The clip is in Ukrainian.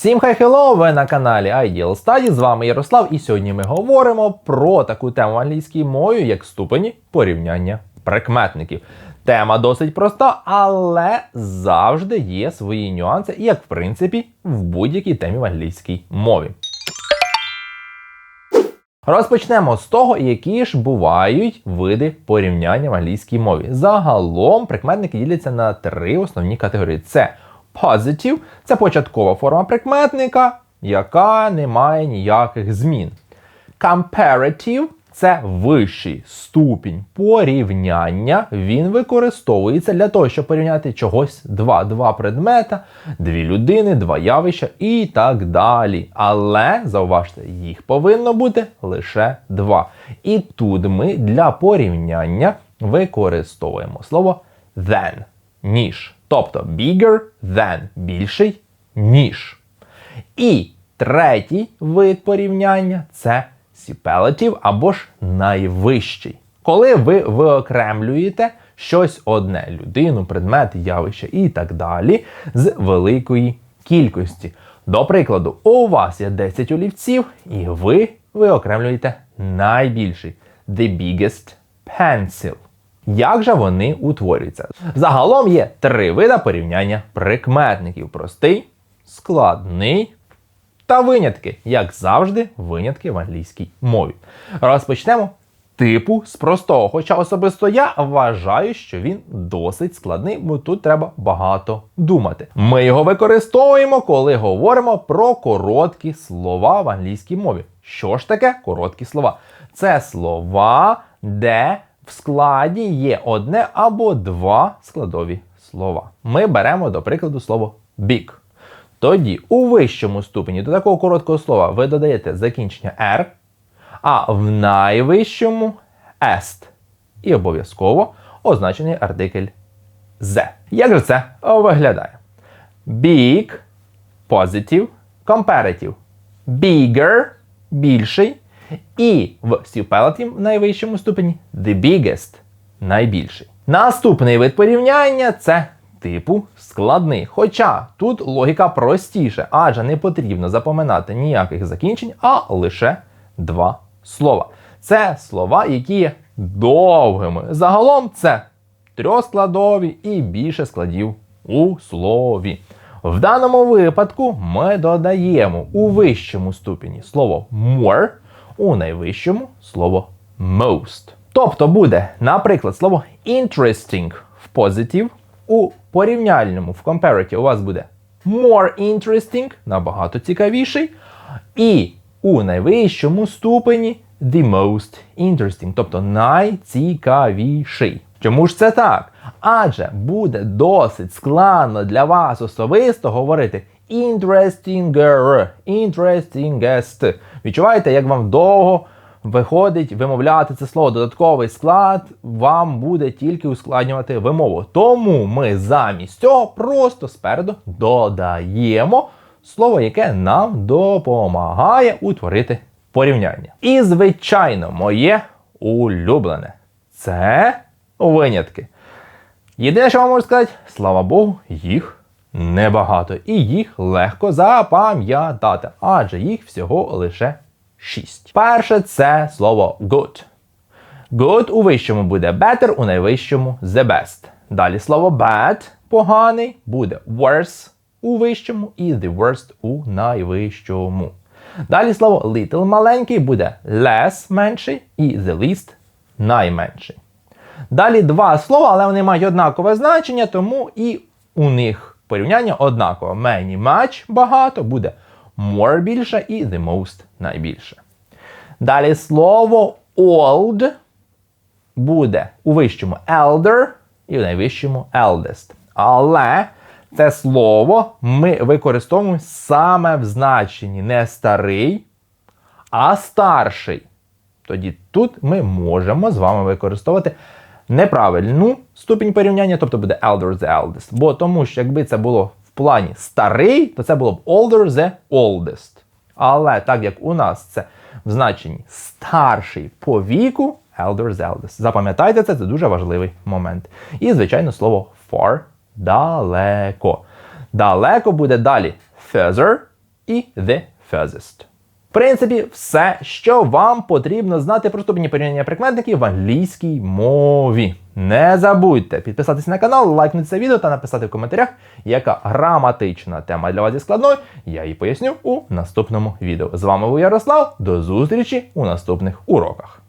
Всім хай хелло, ви на каналі Ideal Study, з вами Ярослав, і сьогодні ми говоримо про таку тему в англійській мові, як ступені порівняння прикметників. Тема досить проста, але завжди є свої нюанси, як в принципі в будь-якій темі в англійській мові. Розпочнемо з того, які ж бувають види порівняння в англійській мові. Загалом прикметники діляться на три основні категорії: це positive – це початкова форма прикметника, яка не має ніяких змін. Comparative – це вищий ступінь порівняння. Він використовується для того, щоб порівняти чогось два, два предмета, дві людини, два явища і так далі. Але зауважте, їх повинно бути лише два. І тут ми для порівняння використовуємо слово than ніж. Тобто bigger than більший ніж. І третій вид порівняння це superlative або ж найвищий. Коли ви виокремлюєте щось одне людину, предмет, явище і так далі з великої кількості. До прикладу, у вас є 10 олівців, і ви виокремлюєте найбільший the biggest pencil. Як же вони утворюються? Загалом є три види порівняння прикметників: простий, складний та винятки. Як завжди, винятки в англійській мові. Розпочнемо типу з простого. Хоча особисто я вважаю, що він досить складний, бо тут треба багато думати. Ми його використовуємо, коли говоримо про короткі слова в англійській мові. Що ж таке короткі слова? Це слова, де в складі є одне або два складові слова. Ми беремо, до прикладу, слово big. Тоді у вищому ступені до такого короткого слова ви додаєте закінчення R, а в найвищому est. І обов'язково означений артикль Z. Як же це виглядає? Big, positive, comparative. Bigger більший. І в superlative в найвищому ступені the biggest найбільший. Наступний вид порівняння це типу складний. Хоча тут логіка простіша, адже не потрібно запоминати ніяких закінчень, а лише два слова. Це слова, які є довгими. Загалом це трьохскладові і більше складів у слові. В даному випадку ми додаємо у вищому ступені слово more, у найвищому слово most. Тобто буде, наприклад, слово interesting в positive, у порівняльному в comparative у вас буде more interesting, набагато цікавіший. І у найвищому ступені the most interesting, тобто найцікавіший. Чому ж це так? Адже буде досить складно для вас особисто говорити interestinger, interestingest. Відчуваєте, як вам довго виходить вимовляти це слово. Додатковий склад вам буде тільки ускладнювати вимову. Тому ми замість цього просто спереду додаємо слово, яке нам допомагає утворити порівняння. І, звичайно, моє улюблене це винятки. Єдине, що вам можу сказати, слава Богу, їх небагато. І їх легко запам'ятати, адже їх всього лише 6. Перше це слово good. Good у вищому буде better, у найвищому the best. Далі слово bad поганий буде worse у вищому і the worst у найвищому. Далі слово little маленький буде less менший і the least найменший. Далі два слова, але вони мають однакове значення, тому і у них порівняння однакове. Many much багато буде more більше і the most найбільше. Далі слово old буде у вищому elder і у найвищому eldest. Але це слово ми використовуємо саме в значенні не старий, а старший. Тоді тут ми можемо з вами використовувати неправильну ступінь порівняння, тобто буде elder the eldest. Бо тому що якби це було в плані старий, то це було б older the oldest. Але так як у нас це в значенні старший по віку, elder the eldest. Запам'ятайте це, це дуже важливий момент. І, звичайно, слово far далеко. Далеко буде далі further, і the furthest. В принципі, все, що вам потрібно знати про ступені порівняння прикметників в англійській мові. Не забудьте підписатись на канал, лайкнути це відео та написати в коментарях, яка граматична тема для вас є складною. Я її поясню у наступному відео. З вами був Ярослав. До зустрічі у наступних уроках.